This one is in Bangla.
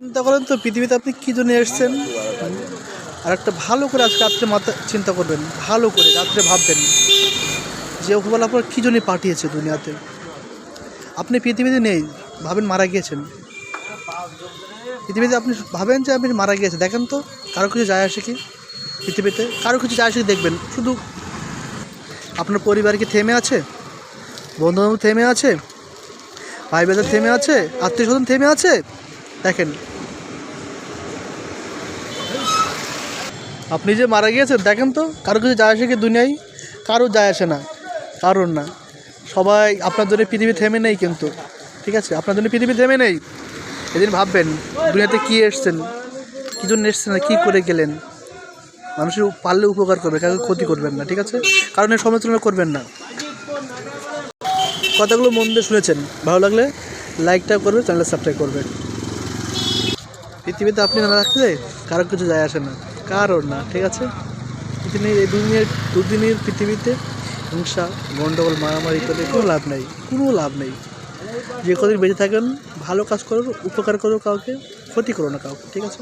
চিন্তা করেন তো, পৃথিবীতে আপনি কী জন্য এসছেন? আর একটা ভালো করে আজকে রাত্রে মাথা চিন্তা করবেন, ভালো করে রাত্রে ভাববেন যে ওপরবেলা আপনার কী জন্য পাঠিয়েছে দুনিয়াতে? আপনি পৃথিবীতে নেই, ভাবেন মারা গিয়েছেন। পৃথিবীতে আপনি ভাবেন যে, আপনি মারা গিয়েছে দেখেন তো, কারও কিছু যায় আসে কি পৃথিবীতে? কারও কিছু যায় আসে দেখবেন? শুধু আপনার পরিবার কি থেমে আছে? বন্ধু থেমে আছে? ভাই বেদার থেমে আছে? আত্মীয় স্বজন থেমে আছে? দেখেন। আপনি যে মারা গিয়েছেন, দেখেন তো, কারও কিছু যায় আসে কি দুনিয়ায়? কারও যায় আসে না, কারোর না। সবাই আপনার জন্য পৃথিবী থেমে নেই কিন্তু, ঠিক আছে? আপনার জন্য পৃথিবী থেমে নেই। এদিন ভাববেন, দুনিয়াতে কী এসছেন? কী জন্য এসছেন? কী করে গেলেন? মানুষের পারলে উপকার করবে, কাউকে ক্ষতি করবেন না, ঠিক আছে? কারণ এর সমালোচনা করবেন না। কথাগুলো মন দিয়ে শুনেছেন, ভালো লাগলে লাইকটা করবে চ্যানেল সাবস্ক্রাইব করবেন। পৃথিবীতে আপনি না রাখলে কারও কিছু যায় আসে না। কারোর না, ঠিক আছে? পৃথিবীর এই দুদিনের দুদিনের পৃথিবীতে হিংসা গণ্ডগোল মারামারি করে কোনো লাভ নেই, কোনো লাভ নেই। যে কদিন বেঁচে থাকেন, ভালো কাজ করো উপকার করো কাউকে, ক্ষতি করো না কাউকে, ঠিক আছে?